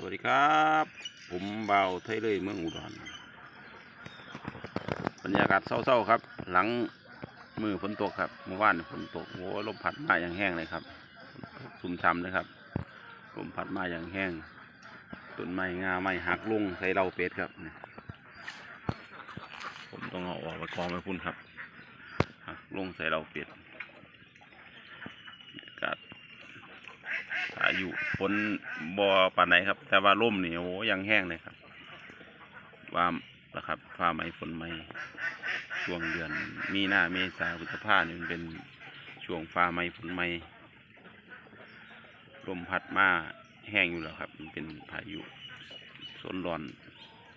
สวัสดีครับ ผมเบาไทยเลยเมืองอุดรบรรยากาศเศร้าๆครับ หลังมือฝนตกครับเมื่อวานฝนตกโอ้ลมพัดมาอย่างแห้งเลยครับสุ่มช่ำเลยครับลมพัดมาอย่างแห้งต้นไม้งาไม้หักลงใส่เราเป็ดครับผมต้องเอาออกไปกองไปพุ่นครับหักลงใส่เราเป็ดบรรยากาศ อายุฝนบ่อปานไหนครับ แต่ว่าร่มนี่โอ้ยังแห้งเลยครับว่าแล้วครับฟ้าไหมฝนไหมช่วงเดือน มีนาเมษาพฤษภาเนี่ยมันเป็นช่วงฟ้าไหมฝนไหมลมพัดมาแห้งอยู่แล้วครับ มันเป็นพายุฝนร้อน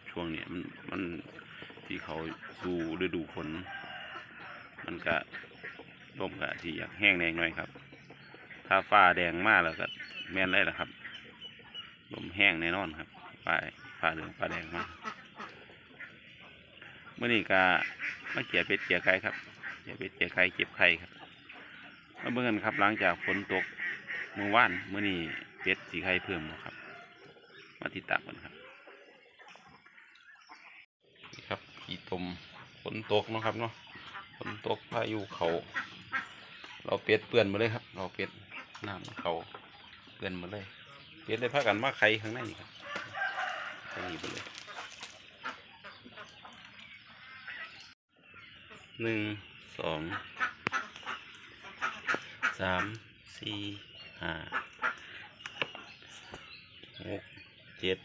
ช่วงเนี้ยมันมันที่เขาดูฤดูฝนมันก็ลมก็ที่อยากแห้งแรงหน่อยครับ ถ้าฟ้าแดงมากแล้วก็ แม่นได้แหละครับ ลมแห้งแน่นอนครับฟ้าฟ้าเหลืองฟ้าแดงมากเมื่อนี้ก็มาเกี่ยเป็ดเกี่ยไก่ครับเกี่ยเป็ดเกี่ยไก่เก็บไข่ครับมาเบิ่งกันครับ หลังจากฝนตกเมื่อวานเมื่อนี้เป็ดสีไข่เพิ่มครับ มาติดตามกันครับนี่ครับขี่ตมฝนตกเนาะครับเนาะฝนตกพายุเขา เราเป็ดเปื่อนมาเลยครับ เราเป็ดน้ำเขา เกินหมดเลยเป็ดเลยพากันมาไข่ข้างในนี่ครับข้างนี้ไปเลยหนึ่งสองสามสี่ห้าหกเจ็ด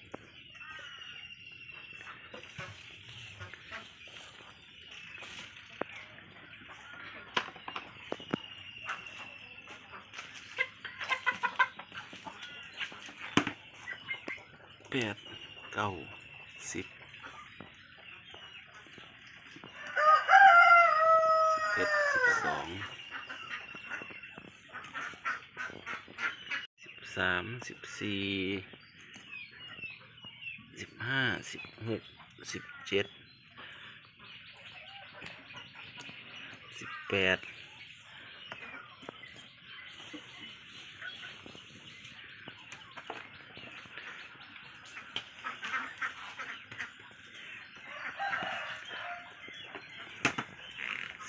ดเก้าสิบสิบเอ็ดสิบสองสิบสามสิบสี่สิบห้าสิบหกสิบเจ็ดสิบแปด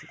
สิบ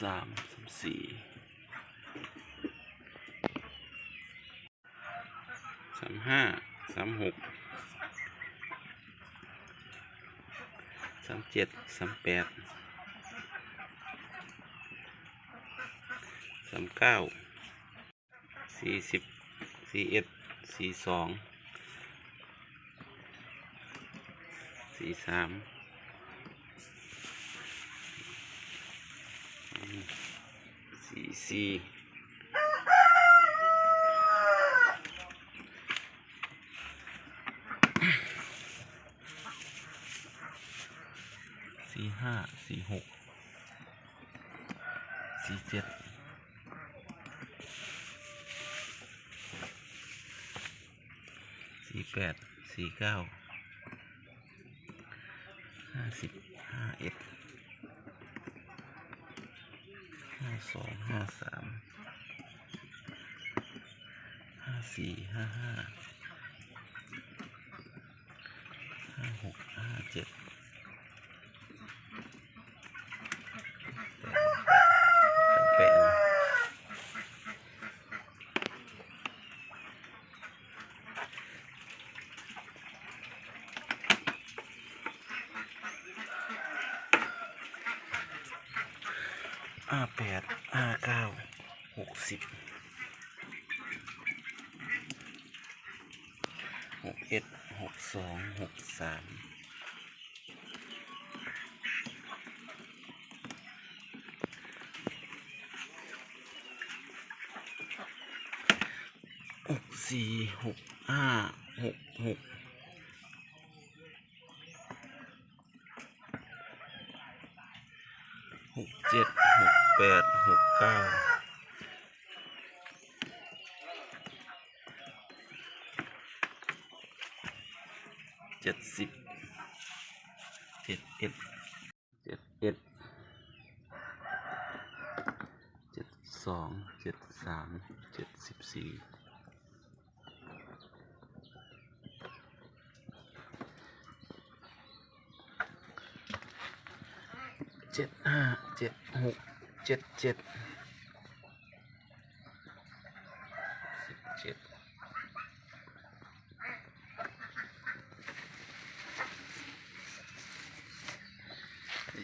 สามสามสี่สามห้าสามหกสามเจ็ดสามแปดสามเก้าสี่สิบสี่เอ็ดสี่สองสี่สาม สี่สี่ห้าสี่หกสี่เจ็ดสี่แปดสี่เก้าห้าสิบห้าเอ็ด ห้า สองห้าสามห้าสี่ห้าห้าห้าหกห้าเจ็ด ห้าแปดห้าเก้าหกสิบหกเอ็ดหกสองหกสามหกสี่หกห้าหกหกหกเจ็ด แปดหกเก้าเจ็ดสิบเจ็ดเอ็ดเจ็ดเอ็ดเจ็ดสองเจ็ดสามเจ็ดสิบสี่เจ็ดห้าเจ็ดหก เจ็ดเจ็ดสิบเจ็ด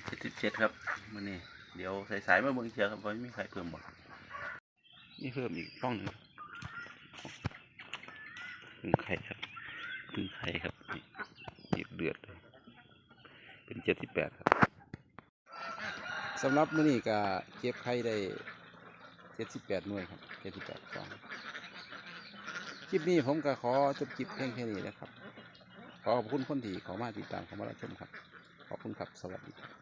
เจ็ดสิบเจ็ดครับมันนี่เดี๋ยวสายๆมาเบิ่งเชียร์ครับว่ามีใครเพิ่มบ่นี่เพิ่มอีกช่องหนึ่งพึ่งไข่ครับพึ่งไข่ครับนี่นี่เดือดเลยเป็นเจ็ดสิบแปดครับ สำหรับมื้อนี้ก็เก็บไข่ได้เจ็ดสิบแปดหน่วยครับเจ็ดสิบแปดฟองคลิปนี้ผมก็ขอจบคลิปเพียงแค่นี้นะครับ ขอขอบคุณคนที่ขอมาติดตามขอมารับชมครับ ขอบคุณครับ สวัสดีครับ